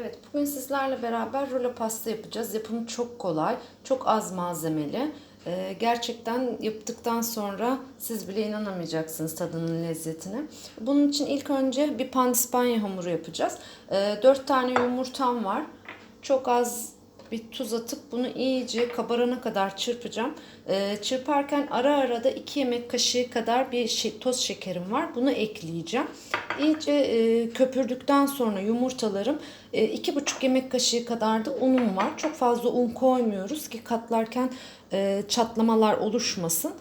Evet, bugün sizlerle beraber rulo pasta yapacağız. Yapımı çok kolay, çok az malzemeli. Ee, gerçekten yaptıktan sonra siz bile inanamayacaksınız tadının lezzetine. Bunun için ilk önce bir pandispanya hamuru yapacağız. Ee, 4 tane yumurtam var. Çok az bir tuz atıp bunu iyice kabarana kadar çırpacağım. Ee, çırparken ara ara da 2 yemek kaşığı kadar bir şey, toz şekerim var. Bunu ekleyeceğim. İyice e, köpürdükten sonra yumurtalarım e, 2,5 yemek kaşığı kadar da unum var. Çok fazla un koymuyoruz ki katlarken e, çatlamalar oluşmasın.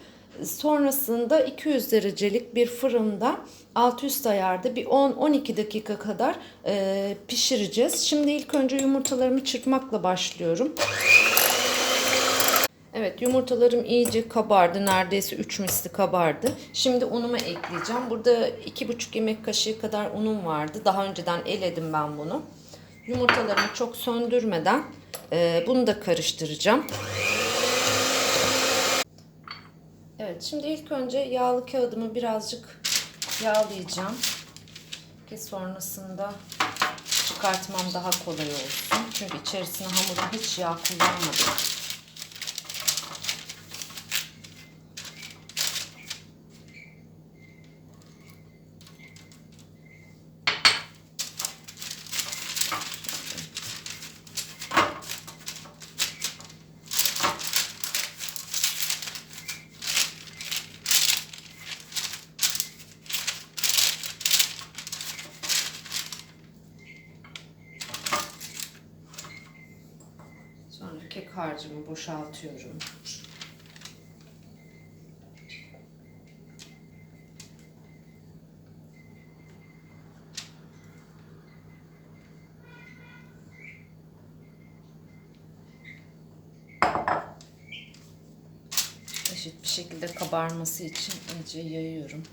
Sonrasında 200 derecelik bir fırında alt üst ayarda bir 10-12 dakika kadar e, pişireceğiz. Şimdi ilk önce yumurtalarımı çırpmakla başlıyorum. Evet yumurtalarım iyice kabardı. Neredeyse 3 misli kabardı. Şimdi unumu ekleyeceğim. Burada 2,5 yemek kaşığı kadar unum vardı. Daha önceden eledim ben bunu. Yumurtalarımı çok söndürmeden e, bunu da karıştıracağım. Evet şimdi ilk önce yağlı kağıdımı birazcık yağlayacağım. Ki sonrasında çıkartmam daha kolay olsun. Çünkü içerisine hamura hiç yağ kullanmadım. Sonra kek harcımı boşaltıyorum. Eşit bir şekilde kabarması için iyice yayıyorum.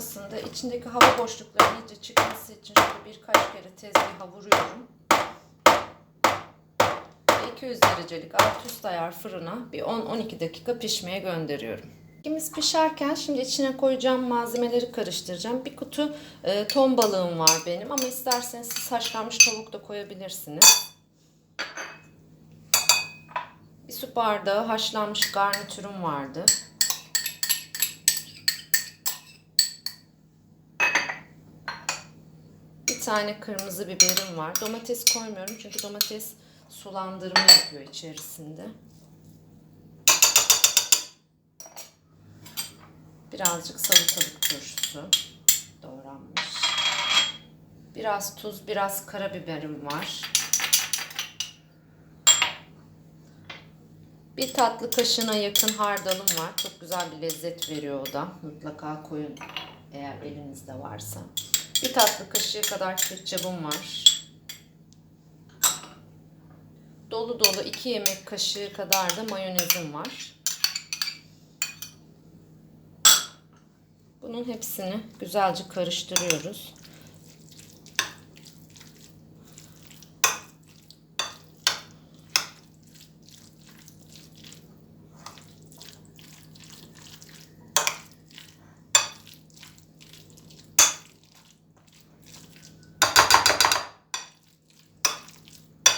Sonrasında içindeki hava boşluklarının iyice çıkması için şöyle birkaç kere tezgaha vuruyorum. Ve 200 derecelik alt üst ayar fırına bir 10-12 dakika pişmeye gönderiyorum. Kekimiz pişerken şimdi içine koyacağım malzemeleri karıştıracağım. Bir kutu e, ton balığım var benim ama isterseniz siz haşlanmış tavuk da koyabilirsiniz. Bir su bardağı haşlanmış garnitürüm vardı. Tane kırmızı biberim var. Domates koymuyorum çünkü domates sulandırma yapıyor içerisinde. Birazcık salatalık turşusu doğranmış. Biraz tuz, biraz karabiberim var. Bir tatlı kaşığına yakın hardalım var. Çok güzel bir lezzet veriyor o da. Mutlaka koyun eğer elinizde varsa. Bir tatlı kaşığı kadar ketçabım var. Dolu dolu 2 yemek kaşığı kadar da mayonezim var. Bunun hepsini güzelce karıştırıyoruz.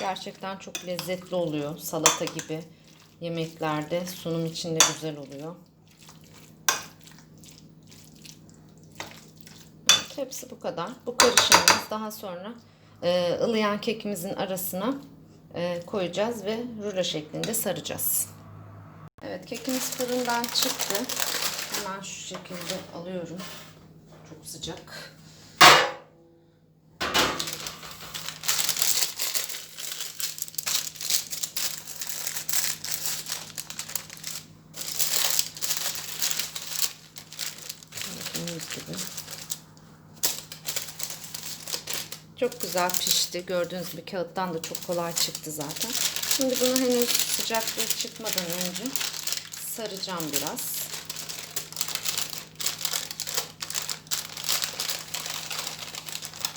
Gerçekten çok lezzetli oluyor. Salata gibi yemeklerde sunum içinde güzel oluyor. Evet, hepsi bu kadar. Bu karışımımız daha sonra e, ılıyan kekimizin arasına e, koyacağız ve rulo şeklinde saracağız. Evet kekimiz fırından çıktı. Hemen şu şekilde alıyorum. Çok sıcak. Gördüğünüz gibi. Çok güzel pişti. Gördüğünüz gibi kağıttan da çok kolay çıktı zaten. Şimdi bunu henüz sıcaklığı çıkmadan önce saracağım biraz.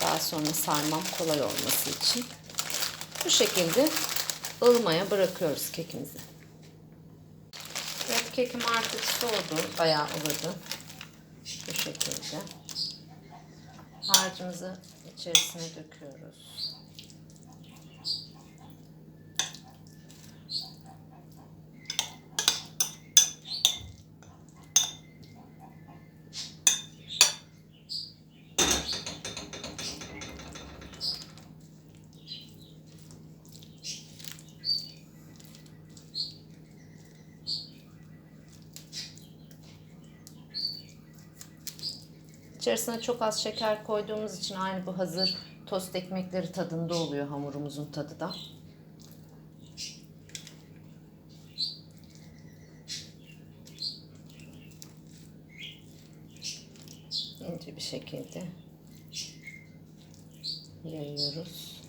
Daha sonra sarmam kolay olması için. Bu şekilde ılmaya bırakıyoruz kekimizi. Evet kekim artık soğudu. Bayağı ılıdı. Bu şekilde. Harcımızı içerisine döküyoruz. İçerisine çok az şeker koyduğumuz için aynı bu hazır tost ekmekleri tadında oluyor hamurumuzun tadı da. ince bir şekilde yayıyoruz.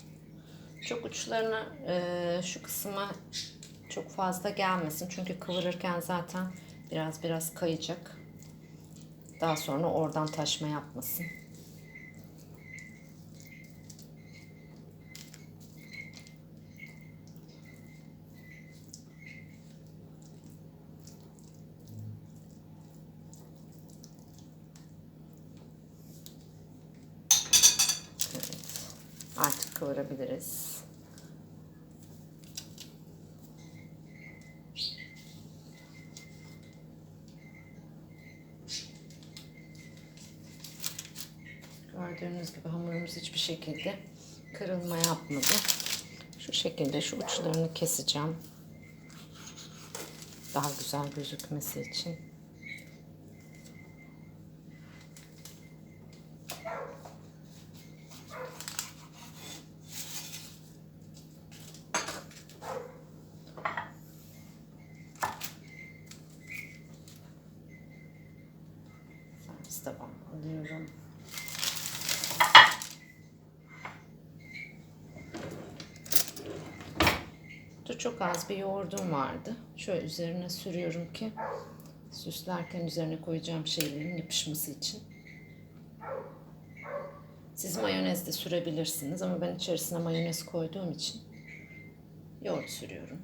Çok uçlarına e, şu kısma çok fazla gelmesin çünkü kıvırırken zaten biraz biraz kayacak. Daha sonra oradan taşma yapmasın. Evet. Artık kıvırabiliriz. Gördüğünüz gibi hamurumuz hiçbir şekilde kırılma yapmadı. Şu şekilde şu uçlarını keseceğim. Daha güzel gözükmesi için. Servis alıyorum. Çok az bir yoğurdum vardı. Şöyle üzerine sürüyorum ki süslerken üzerine koyacağım şeylerin yapışması için. Siz mayonez de sürebilirsiniz ama ben içerisine mayonez koyduğum için yoğurt sürüyorum.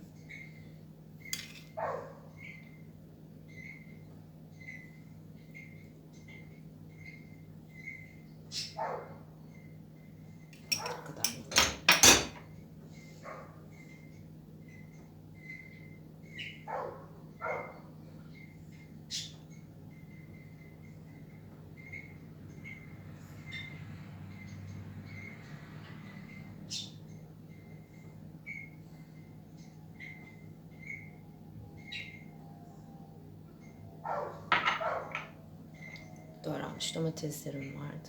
Bu kadar yeter. Doğranmış domateslerim vardı.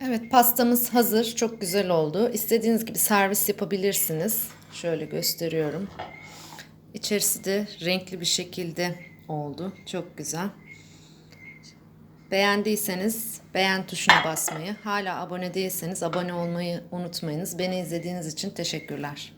Evet pastamız hazır. Çok güzel oldu. İstediğiniz gibi servis yapabilirsiniz. Şöyle gösteriyorum. İçerisi de renkli bir şekilde oldu. Çok güzel. Beğendiyseniz beğen tuşuna basmayı, hala abone değilseniz abone olmayı unutmayınız. Beni izlediğiniz için teşekkürler.